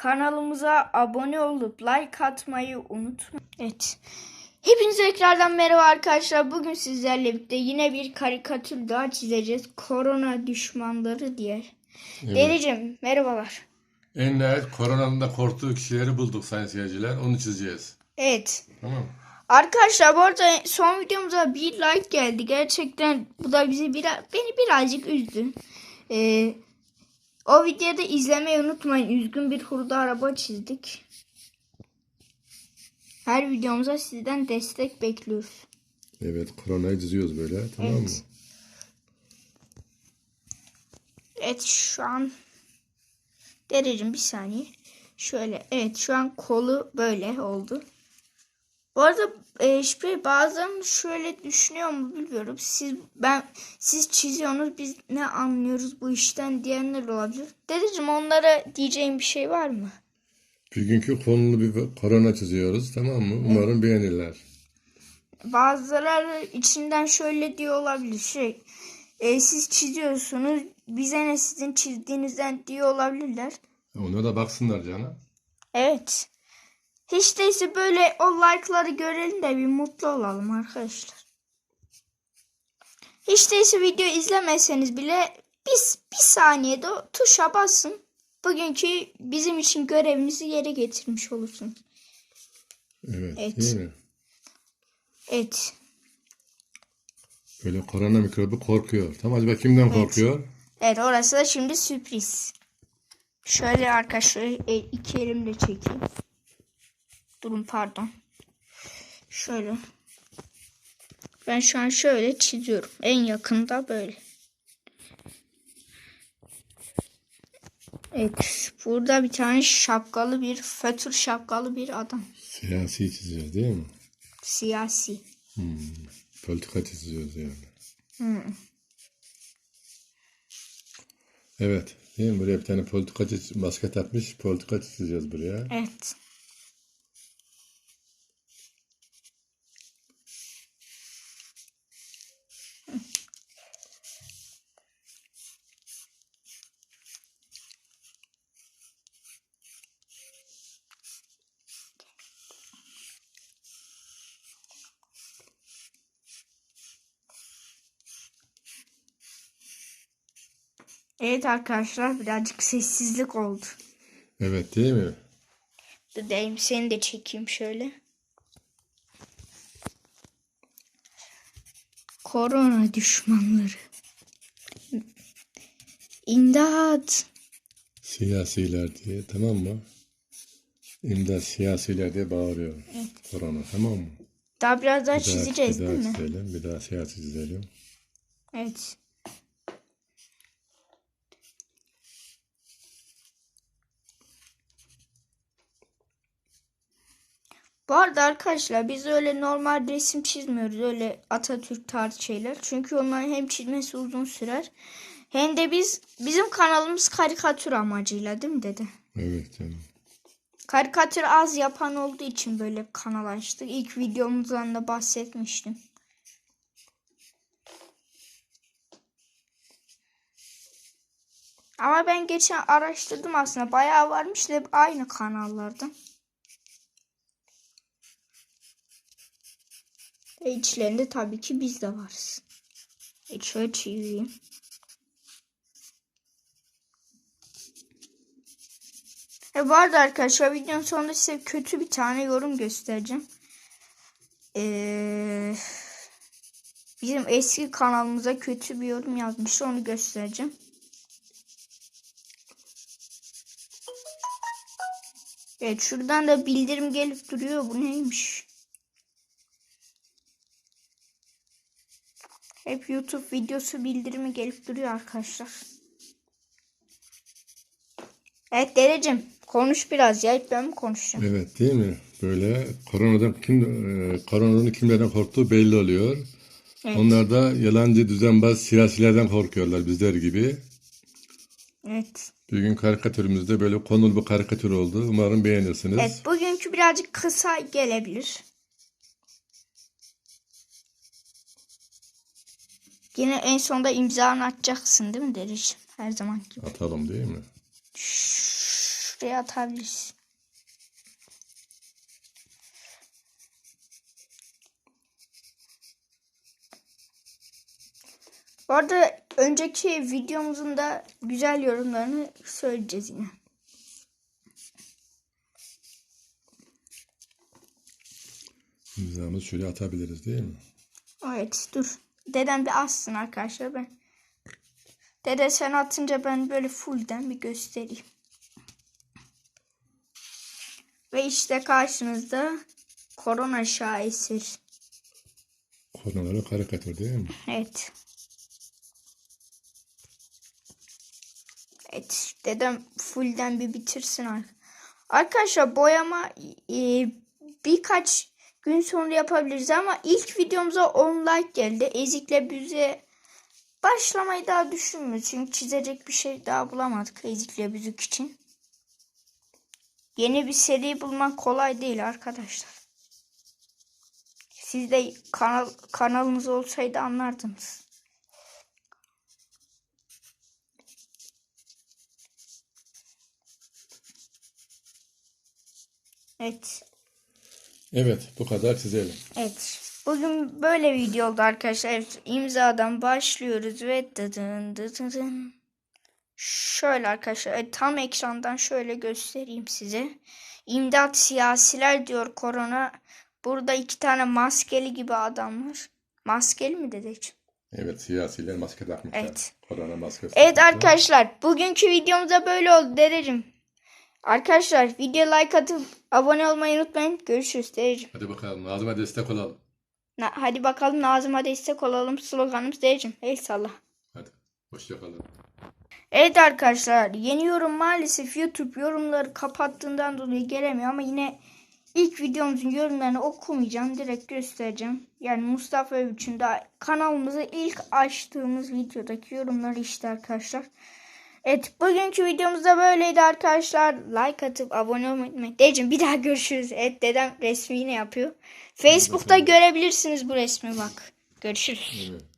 Kanalımıza abone olup like atmayı unutmayın. Evet. Hepinize tekrardan merhaba arkadaşlar. Bugün sizlerle birlikte yine bir karikatür daha çizeceğiz. Korona düşmanları diye. Evet. Dericim merhabalar. En nihayet koronanın da korktuğu kişileri bulduk sayın seyirciler. Onu çizeceğiz. Evet. Tamam. Arkadaşlar bu arada son videomuza bir like geldi. Gerçekten bu da bizi biraz, beni birazcık üzdü. Ee, o videoda izlemeyi unutmayın. Üzgün bir hurda araba çizdik. Her videomuza sizden destek bekliyoruz. Evet koronayı çiziyoruz böyle tamam Evet. mı? Evet şu an derecim bir saniye. Şöyle evet şu an kolu böyle oldu. Bu arada e, şey, bazen şöyle düşünüyor mu bilmiyorum. Siz ben siz çiziyorsunuz biz ne anlıyoruz bu işten diyenler olabilir. Dedeciğim onlara diyeceğim bir şey var mı? Bugünkü konulu bir korona çiziyoruz tamam mı? Umarım beğenirler. Bazıları içinden şöyle diyor olabilir. Şey e, siz çiziyorsunuz bize ne sizin çizdiğinizden diyor olabilirler. Ona da baksınlar canım. Evet. Hiç değilse böyle o like'ları görelim de bir mutlu olalım arkadaşlar. Hiç değilse video izlemeseniz bile bir, bir saniyede tuşa basın. Bugünkü bizim için görevimizi yere getirmiş olursun. Evet, Evet. değil mi? Evet. Böyle korona mikrobu korkuyor. Tamam acaba kimden korkuyor? Evet orası da şimdi sürpriz. Şöyle arkadaşlar e, iki elimle çekeyim. Durun pardon. Şöyle. Ben şu an şöyle çiziyorum. En yakında böyle. Evet. Burada bir tane şapkalı bir fötür şapkalı bir adam. Siyasi çiziyoruz değil mi? Siyasi. Politika çiziyoruz yani. Hı. Evet. Değil mi? Buraya bir tane politikacı maske takmış. Politika çizeceğiz buraya. Evet. Evet arkadaşlar birazcık sessizlik oldu. Evet değil mi? Dedeyim seni de çekeyim şöyle. Korona düşmanları. İmdat. Siyasiler diye tamam mı? İmdat siyasiler diye bağırıyor. Korona tamam mı? Daha biraz daha Bir daha- çizeceğiz bir daha değil mi? çizelim. Bir daha siyasi çizelim. Evet. Bu arada arkadaşlar biz öyle normal resim çizmiyoruz. Öyle Atatürk tarzı şeyler. Çünkü onların hem çizmesi uzun sürer. Hem de biz bizim kanalımız karikatür amacıyla değil mi dede? Evet canım. Karikatür az yapan olduğu için böyle kanal açtık. İlk videomuzdan da bahsetmiştim. Ama ben geçen araştırdım aslında. Bayağı varmış da aynı kanallardan. Ve içlerinde tabii ki biz de varız. E şöyle çevireyim. E bu arada arkadaşlar videonun sonunda size kötü bir tane yorum göstereceğim. Ee, bizim eski kanalımıza kötü bir yorum yazmıştı. Onu göstereceğim. Evet şuradan da bildirim gelip duruyor. Bu neymiş? Hep YouTube videosu bildirimi gelip duruyor arkadaşlar. Evet dedeciğim konuş biraz ya. Hep ben mi konuşacağım? Evet değil mi? Böyle koronadan kim e, koronanın kimlerden korktuğu belli oluyor. Evet. Onlar da yalancı düzenbaz siyasilerden korkuyorlar bizler gibi. Evet. Bugün karikatürümüzde böyle konulu bir karikatür oldu. Umarım beğenirsiniz. Evet bugünkü birazcık kısa gelebilir. Yine en sonunda imzanı atacaksın değil mi Dericiğim? Her zaman gibi. Atalım değil mi? Şuraya atabiliriz. Bu arada önceki videomuzun da güzel yorumlarını söyleyeceğiz yine. İmzamızı şöyle atabiliriz değil mi? Evet dur. Dedem bir assın arkadaşlar ben. Dede sen atınca ben böyle fullden bir göstereyim. Ve işte karşınızda korona şaheseri. Koronaları karikatür değil mi? Evet. Evet dedem fullden bir bitirsin ar- Arkadaşlar boyama e, birkaç gün sonra yapabiliriz ama ilk videomuza 10 like geldi. Ezik'le büze başlamayı daha düşünmüyoruz. Çünkü çizecek bir şey daha bulamadık Ezik'le büzük için. Yeni bir seri bulmak kolay değil arkadaşlar. Siz de kanal kanalınız olsaydı anlardınız. Evet. Evet bu kadar çizelim. Evet. Bugün böyle video oldu arkadaşlar. İmzadan başlıyoruz ve dıdın dıdın. Şöyle arkadaşlar tam ekrandan şöyle göstereyim size. İmdat siyasiler diyor korona. Burada iki tane maskeli gibi adamlar. Maskeli mi dedeciğim? Evet siyasiler maske takmışlar. Evet. Korona maskesi. Evet takmışlar. arkadaşlar bugünkü videomuzda böyle oldu dedeciğim. Arkadaşlar video like atıp abone olmayı unutmayın. Görüşürüz dedeciğim. Hadi bakalım Nazım'a destek olalım. Na- hadi bakalım Nazım'a destek olalım sloganımız dedeciğim. El salla. Hadi hoşçakalın. Evet arkadaşlar yeni yorum maalesef YouTube yorumları kapattığından dolayı gelemiyor ama yine ilk videomuzun yorumlarını okumayacağım. Direkt göstereceğim. Yani Mustafa Övüç'ün de kanalımızı ilk açtığımız videodaki yorumları işte arkadaşlar. Evet bugünkü videomuz da böyleydi arkadaşlar. Like atıp abone olmayı unutmayın. Dedeciğim bir daha görüşürüz. Evet dedem resmi yine yapıyor. Facebook'ta görebilirsiniz bu resmi bak. Görüşürüz. Evet.